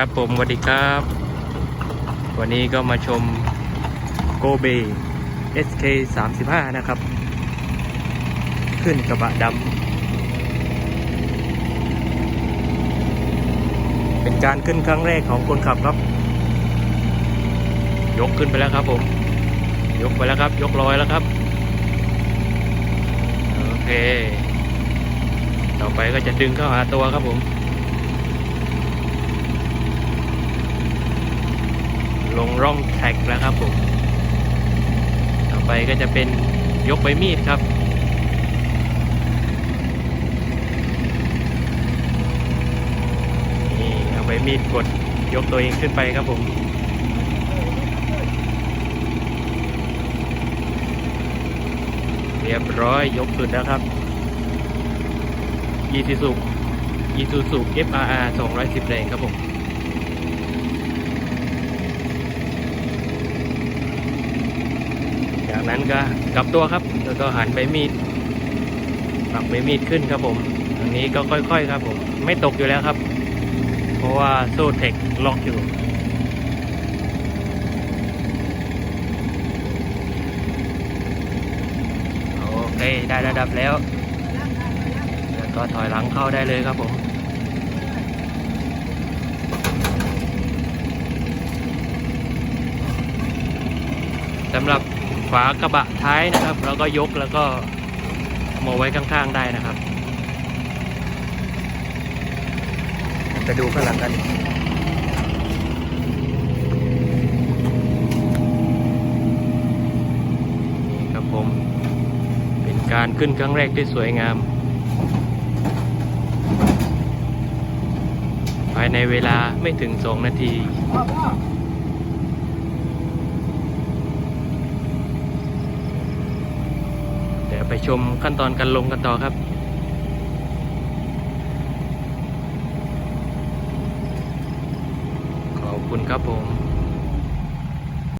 ครับผมสวัสดีครับ วันนี้ก็มาชมโกเบ SK 35นะครับ ขึ้นกระบะดำเป็นการขึ้นครั้งแรกของคนขับครับ ยกขึ้นไปแล้วครับผม ยกไปแล้วครับ ยกลอยแล้วครับ โอเค ต่อไปก็จะดึงเข้าหาตัวครับผม ลงร่องแท็กแล้วครับผมต่อไปก็จะเป็นยกใบมีดครับ นี่เอาใบมีดกดยกตัวเองขึ้นไปครับผมเรียบร้อยยกสุดแล้วครับยีซูซูยีซูซู FRR 210 แรงครับผม จาก นั้นก็กลับตัวครับ แล้วก็หันใบมีดปักใบมีดขึ้นครับผมอันนี้ก็ค่อยๆครับผม ไม่ตกอยู่แล้วครับ เพราะว่าโซ่เทคล็อกอยู่โอเคได้ระดับแล้ว แล้วก็ถอยหลังเข้าได้เลยครับผมสำหรับ ฝากระบะท้ายนะครับเราก็ยกแล้วก็มาไว้ข้างๆได้นะครับไปดูข้างหลังกันนี่ครับผม เป็นการขึ้นครั้งแรกที่สวยงาม ภายในเวลาไม่ถึง2นาที เดี๋ยว ไปชมขั้นตอนการลงกันต่อครับขอบคุณครับผม